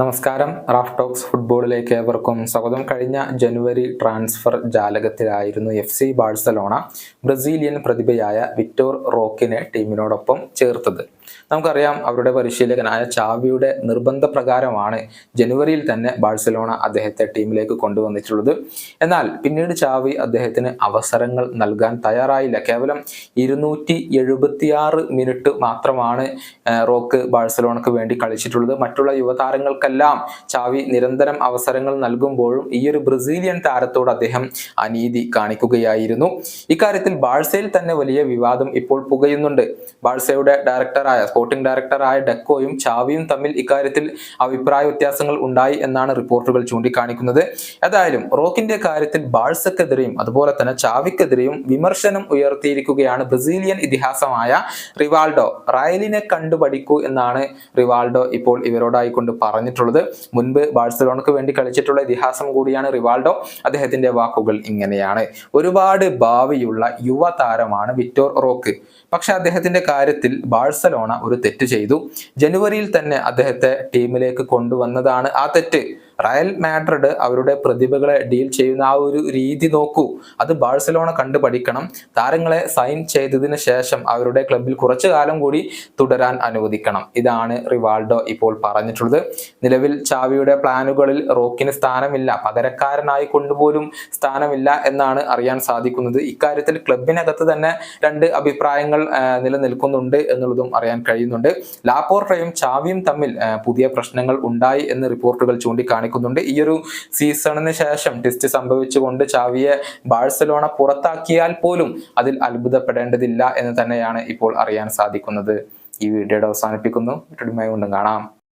നമസ്കാരം. Raf talks ഫുട്ബോളിലേക്ക് ഏവർക്കും സ്വാഗതം. കഴിഞ്ഞ ജനുവരി ട്രാൻസ്ഫർ ജാലകത്തിലായിരുന്നു എഫ് സി ബാഴ്സലോണ ബ്രസീലിയൻ പ്രതിഭയായ വിക്ടോർ റോക്കിനെ ടീമിനോടൊപ്പം ചേർത്തത്. നമുക്കറിയാം അവരുടെ പരിശീലകനായ ചാവിയുടെ നിർബന്ധ പ്രകാരമാണ് ജനുവരിയിൽ തന്നെ ബാഴ്സലോണ അദ്ദേഹത്തെ ടീമിലേക്ക് കൊണ്ടുവന്നിട്ടുള്ളത്. എന്നാൽ പിന്നീട് ചാവി അദ്ദേഹത്തിന് അവസരങ്ങൾ നൽകാൻ തയ്യാറായില്ല. കേവലം ഇരുന്നൂറ്റി എഴുപത്തിയാറ് മിനിറ്റ് മാത്രമാണ് റോക്ക് ബാഴ്സലോണക്ക് വേണ്ടി കളിച്ചിട്ടുള്ളത്. മറ്റുള്ള യുവതാരങ്ങൾക്കെല്ലാം ചാവി നിരന്തരം അവസരങ്ങൾ നൽകുമ്പോഴും ഈ ഒരു ബ്രസീലിയൻ താരത്തോട് അദ്ദേഹം അനീതി കാണിക്കുകയായിരുന്നു. ഇക്കാര്യത്തിൽ ബാഴ്സയിൽ തന്നെ വലിയ വിവാദം ഇപ്പോൾ പുകയുന്നുണ്ട്. ബാഴ്സയുടെ ഡയറക്ടറായ സ്പോർട്ടിംഗ് ഡയറക്ടറായ ഡെക്കോയും ചാവിയും തമ്മിൽ ഇക്കാര്യത്തിൽ അഭിപ്രായ വ്യത്യാസങ്ങൾ ഉണ്ടായി എന്നാണ് റിപ്പോർട്ടുകൾ ചൂണ്ടിക്കാണിക്കുന്നത്. ഏതായാലും റോക്കിന്റെ കാര്യത്തിൽ ബാഴ്സക്കെതിരെയും അതുപോലെ തന്നെ ചാവിക്കെതിരെയും വിമർശനം ഉയർത്തിയിരിക്കുകയാണ് ബ്രസീലിയൻ ഇതിഹാസമായ റിവാൾഡോ. റയലിനെ കണ്ടുപഠിക്കൂ എന്നാണ് റിവാൾഡോ ഇപ്പോൾ ഇവരോടായി കൊണ്ട് പറഞ്ഞിട്ടുള്ളത്. മുൻപ് ബാഴ്സലോണക്ക് വേണ്ടി കളിച്ചിട്ടുള്ള ഇതിഹാസം കൂടിയാണ് റിവാൾഡോ. അദ്ദേഹത്തിന്റെ വാക്കുകൾ ഇങ്ങനെയാണ്. ഒരുപാട് ഭാവിയുള്ള യുവ താരമാണ് വിക്ടോർ റോക്ക്. പക്ഷെ അദ്ദേഹത്തിന്റെ കാര്യത്തിൽ ബാഴ്സലോണ ഒരു തെറ്റ് ചെയ്തു. ജനുവരിയിൽ തന്നെ അദ്ദേഹത്തെ ടീമിലേക്ക് കൊണ്ടുവന്നതാണ് ആ തെറ്റ്. റയൽ മാഡ്രിഡ് അവരുടെ പ്രതിഭകളെ ഡീൽ ചെയ്യുന്ന ആ ഒരു രീതി നോക്കൂ. അത് ബാഴ്സലോണ കണ്ടു പഠിക്കണം. താരങ്ങളെ സൈൻ ചെയ്തതിന് ശേഷം അവരുടെ ക്ലബിൽ കുറച്ചു കാലം കൂടി തുടരാൻ അനുവദിക്കണം. ഇതാണ് റിവാൾഡോ ഇപ്പോൾ പറഞ്ഞിട്ടുള്ളത്. നിലവിൽ ചാവിയുടെ പ്ലാനുകളിൽ റോക്കിന് സ്ഥാനമില്ല. പകരക്കാരനായി കൊണ്ടുപോലും സ്ഥാനമില്ല എന്നാണ് അറിയാൻ സാധിക്കുന്നത്. ഇക്കാര്യത്തിൽ ക്ലബിനകത്ത് തന്നെ രണ്ട് അഭിപ്രായങ്ങൾ നിലനിൽക്കുന്നുണ്ട് എന്നുള്ളതും അറിയാൻ കഴിയുന്നുണ്ട്. ലാപ്പോർട്ടയും ചാവിയും തമ്മിൽ പുതിയ പ്രശ്നങ്ങൾ ഉണ്ടായി എന്ന് റിപ്പോർട്ടുകൾ ചൂണ്ടിക്കാണിക്കുന്നുണ്ട് ഈ ഒരു സീസണിന് ശേഷം ടെസ്റ്റ് സംഭവിച്ചുകൊണ്ട് ചാവിയെ ബാഴ്സലോണ പുറത്താക്കിയാൽ പോലും അതിൽ അത്ഭുതപ്പെടേണ്ടതില്ല എന്ന് തന്നെയാണ് ഇപ്പോൾ അറിയാൻ സാധിക്കുന്നത്. ഈ വീഡിയോയുടെ അവസാനിപ്പിക്കുന്നു. വീണ്ടും കാണാം.